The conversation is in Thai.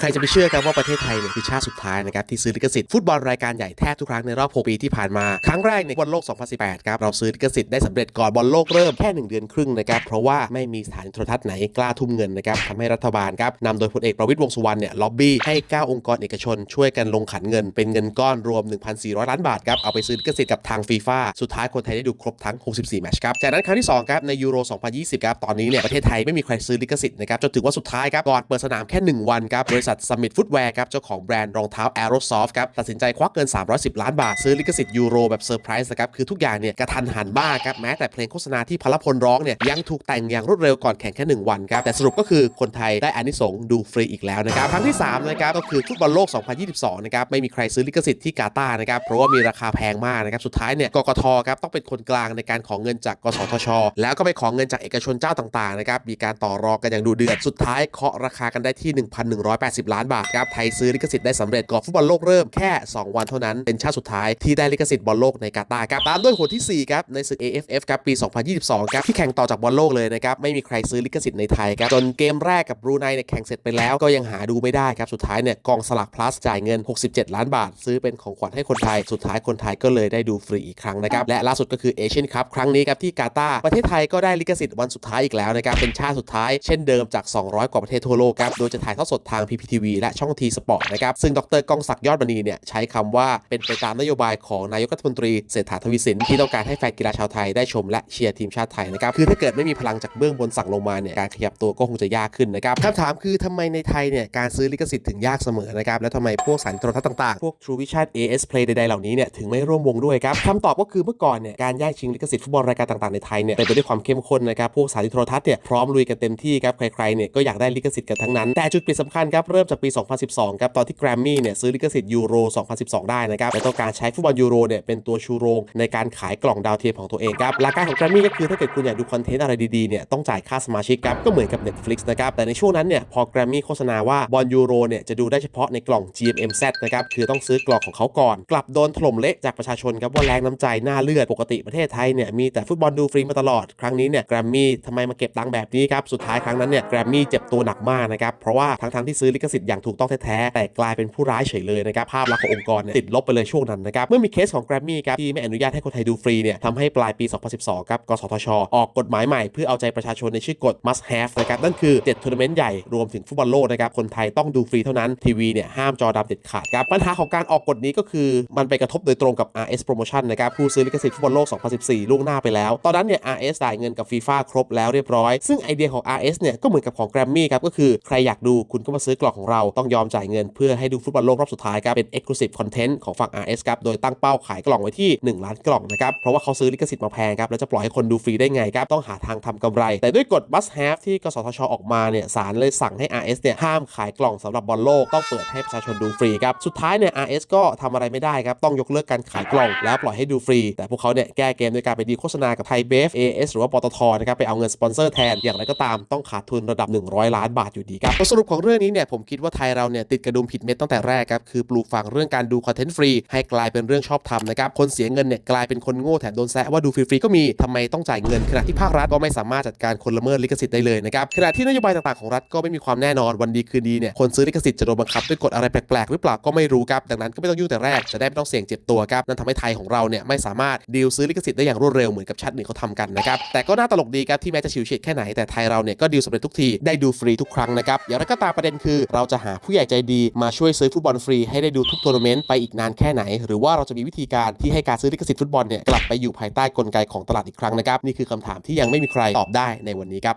ใครจะไปเชื่อครับว่าประเทศไทยเนี่ยคือชาติสุดท้ายนะครับที่ซื้อลิขสิทธิ์ฟุตบอลรายการใหญ่แทบทุกครั้งในรอบ 6 ปีที่ผ่านมา ครั้งแรกในบอลโลก 2018 ครับ เราซื้อลิขสิทธิ์ได้สำเร็จก่อนบอลโลกเริ่มแค่ 1 เดือนครึ่งนะครับ เพราะว่าไม่มีสถานโทรทัศน์ไหนกล้าทุ่มเงินนะครับทำให้รัฐบาลครับนำโดยพลเอกประวิตรวงสุวรรณเนี่ยล็อบบี้ให้ 9 องค์กรเอกชน ช่วยกันลงขันเงินเป็นเงินก้อนรวม 1,400 ล้านบาทครับเอาไปซื้อลิขสิทธิ์กับทางฟีฟ่าสุดท้ายคนไทยได้ดูครบทั้ง 64แมตช์ครับจากนั้นครั้งที่สองครับในยูโร 2020ครับตอนนี้เนี่ยประเทศไทยไม่มีใครซื้อลิขสิทธิ์นะครับจนถึงวันสุดท้ายครับก่อนเปิดสนามแค่ 1 วันครับบริษัท Summit Footwear ครับ เจ้าของแบรนด์รองเท้า Aerosoft ครับ ตัดสินใจควักเงิน 310 ล้านบาท ซื้อลิขสิทธิ์ยูโรแบบเซอร์ไพรส์นะครับ คือทุกอย่างเนี่ยกระทันหันบ้ากครับ แม้แต่เพลงโฆษณาที่พลพลร้องเนี่ยยังถูกแต่งอย่างรวดเร็วก่อนแข่งแค่ 1 วันครับ แต่สรุปก็คือคนไทยได้อานิสงส์ดูฟรีอีกแล้วนะครับครั้งที่3นะครับก็คือฟุตบอลโลก 2022 นะครับไม่มีใครซื้อลิขสิทธิ์ที่กาตาร์นะครับเพราะว่ามีราคาแพงมากนะครับสุดท้ายเนี่ยกกทครับต้องเป็นคนกลางในการขอเงินจากกสทช แล้วก็ไปขอเงินจากเอกชนเจ้าต่างๆนะครับมีการต่อรองกันอย่างดูเดือดสุดท้ายเคาะราคากันได้ที่ 1,180ล้านบาทครับไทยซื้อลิขสิทธิ์ได้สำเร็จก่อนฟุตบอลโลกเริ่มแค่ 2 วันเท่านั้นเป็นชาติสุดท้ายที่ได้ลิขสิทธิ์บอลโลกในกาตาร์ครับตามด้วยหัวทีสี่4ครับในศึก AFF ครับปี 2022 ครับที่แข่งต่อจากบอลโลกเลยนะครับไม่มีใครซื้อลิขสิทธิ์ในไทยครับจนเกมแรกกับบรูไนเนี่ยแข่งเสร็จไปแล้วก็ยังหาดูไม่ได้ครับสุดท้ายเนี่ยกองสลาก plus จ่ายเงิน 67 ล้านบาท ซื้อเป็นของขวัญให้คนไทย สุดท้ายคนไทยก็เลยได้ดูฟรีอีกครั้งนะครับและล่าสุดก็คือเอเชียนคัพครั้งนี้ครับที่กาตาร์ประเทศไทยก็ได้ลิขสิทธิ์วันสุดท้ายอีกแล้วนะครับเป็นชาติสุดท้ายเช่นเดิมจาก 200 กว่าประเทศทั่วโลกครับโดยจะถ่ายทอดสดทาง PPTV และช่องทีสปอร์ตนะครับ ซึ่งดรกองศักดิ์ยอดมณีเนี่ยใช้คำว่าเป็นไปตามนโยบายของนายกรัฐมนตรีเศรษฐาทวีสินที่ต้องการให้แฟนกีฬาชาวไทยได้ชมและเชียร์ทีมชาติไทยนะครับคือถ้าเกิดไม่มีพลังจากเบื้องบนสั่งลงมาเนี่ยการขยับตัวก็คงจะยากขึ้นนะครับคำถามคือทำไมในไทยเนี่ยการซื้อลิขสิทธิ์ถึงยากเสมอนะครับแล้วทำไมพวกสารโทรทัศน์ต่างๆพวก True Vision AS Play ใดๆเหล่านี้เนี่ยถึงไม่ร่วมวงด้วยครับคำตอบก็คือเมื่อก่อนเนี่ยการแย่งชิงลิขสิทธิ์ฟุตบอลรายการต่างๆในไทยเนี่ยเป็นไปด้วยความเข้มข้นนะครับพวกสารโทรทัศน์เนี่ยพร้อมลุยกันเต็มที่ครับใครๆเนี่ยก็อยากได้ลิขสิทธิ์กันทั้งนั้นแต่จุดเปลี่ยนสำคัญครับเริ่มจากปี 2012 ครับ ตอนที่แกรมมี่เนี่ยซื้อลิขสิทธิ์ยูโร 2012 ได้นะครับและต้องการใช้ฟุตบอลยูโรเนี่ยเป็นตัวชูโรงในการขายกล่องดาวเทียมของตัวเองครับหลักการของแกรมมี่ก็คือถ้าเกิดคุณอยากดูคอนเทนต์อะไรดีๆเนี่ยต้องจ่ายค่าสมาชิกครับก็เหมือนกับ Netflix นะครับแต่ในช่วงนั้นเนี่ยพอแกรมมี่โฆษณาว่าบอลยูโรเนี่ยจะดูได้เฉพาะในกล่อง GMMZ นะครับคือต้องซื้อกล่องของเขาก่อน กลับโดนถล่มเละจากประชาชนครับว่าแรงน้ำใจหน้าเลือดปกติประเทศไทยเนี่ยมีแต่ฟุตบอลดูฟรีมาตลอดครั้งนี้เนี่ยแกรมมี่ทำไมมาเก็บตังค์แบบนี้ครับสุดท้ายครั้งนั้นเนี่ยแกรมมี่เจ็บตัวหนักมากนะครับเพราะว่าทั้งๆที่ซื้อลิขสิทธิ์อย่างถูกต้องแท้ๆแต่กลายเป็นผู้ร้ายเฉยเลยนะครับภาพลักษณ์ขององค์กรเนี่ยติดลบไปเลยช่วงนั้นนะครับเมื่อมีเคสของแกรมมี่ครับที่ไม่อนุญาตให้คนไทยดูฟรีเนี่ยทำให้ปลายปี 2012ครับกสทช ออกกฎหมายใหม่เพื่อเอาใจประชาชนในชื่อกฎ must have นะครับนั่นคือ7ทัวร์นาเมนต์ใหญ่รวมถึงฟุตบอลโลกนะครับคนไทยต้องดูฟรีเท่านั้นทีวีเนี่ยห้ามจอดำเด็ดขาดครับปัญหาของการออกกฎนี้ก็คือมันไปกระทบโดยตรงกับ RS Promotion นะครับผู้ซื้อลิขสิทธิ์ฟุตบอลโลก 2014 ล่วงหน้าไปแล้ว ตอนนั้นเนี่ย RS จ่ายเงินกับฟีฟ่าครบแล้วเรียบร้อย ซึ่งไอเดียของ RS เนี่ยก็เหมือนกับของ Grammy ครับก็คือใครอยากดูคุณก็มาซื้อกล่องของเราต้องยอมจ่ายเงินเพื่อให้ดูฟุตบอลโลกรอบสุดท้ายครับเป็น Exclusive Content ของฝั่ง RS ครับโดยตั้งเป้าขายกล่องไว้ที่ 1 ล้านกล่องนะครับเพราะว่าเขาซื้อลิขสิทธิ์มาแพงครับแล้วจะปล่อยให้คนดูฟรีได้ไงครับต้องหาทางทำกำไร แต่ด้วยกฎ must have ที่กสทชออกมาเนี่ยศาลเลยสั่งให้ RS เนี่ยห้ามขายกล่องสำหรับบอลโลกต้องเปิดให้ประชาชนดูฟรีครับสุดท้ายเนี่ย RS ก็ทำอะไรไม่ได้ครับต้องยกเลิกการขายกล่อง แล้วปล่อยให้ดูฟรี แต่พวกเขาเนี่ยแก้เกมโดยการไปดีโฆษณากับไทยเบฟ AS หรือว่าปตทนะครับไปเอาเงินสปอนเซอร์แทนอย่างไรก็ตามต้องขาดทุนระดับ 100 ล้านบาทอยู่ดีครับสรุปของเรื่องนี้เนี่ยผมคิดว่าไทยเราเนี่ยติดกระดุมผิดเม็ดตั้งแต่แรกครับคือปลูกฝังเรื่องการดูคอนเทนต์ฟรีให้กลายเป็นเรื่องชอบทำนะครับคนเสียเงินเนี่ยกลายเป็นคนโง่แถมโดนแซะว่าดูฟรีๆก็มีทำไมต้องจ่ายเงินขณะที่ภาครัฐก็ไม่สามารถจัดการคนละเมิดลิขสิทธิ์ได้เลยนะครับขณะที่นโยบายต่างๆของรัฐก็ไม่มีความแน่นอนวันดีคืนดีเนี่ยคนซื้อลิขสิทธิ์จะโดนบังคับด้วยกฎอะไรแปลกๆหรือเปล่าก็ไม่รู้ครับดังนั้นก็ไม่ต้องยุ่งแต่แรกจะได้ไม่ต้องเสี่ยงเจ็บตัวครับนั่นทำให้ไทยของเราเนี่ยไม่สามารถดีลซื้อลิขสิทธิ์ได้อย่างรวดเร็วเหมือนกับชาติอื่นเขาทำกันนะครับแต่ก็น่าตลกดีครับที่แม้จะฉิวเฉียดแค่ไหนแต่ไทยเราเนี่ยก็ดีลสำเร็จทุกทีได้ดูฟรีทุกครั้งนะครับอย่างไรก็ตามประเด็นคือเราจะหาผู้ใหญ่ใจดีมาช่วยซื้อฟุตบอลฟรีให้ได้ดูทุกทัวร์นาเมนต์ไปอีกนานแค่ไหน หรือว่าเราจะมีวิธีการที่ให้การซื้อลิขสิทธิ์ฟุตบอลเนี่ยกลับไปอยู่ภายใต้กลไกของตลาดอีกครั้งนะครับนี่คือคำถามที่ยังไม่มีใครตอบได้ในวันนี้ครับ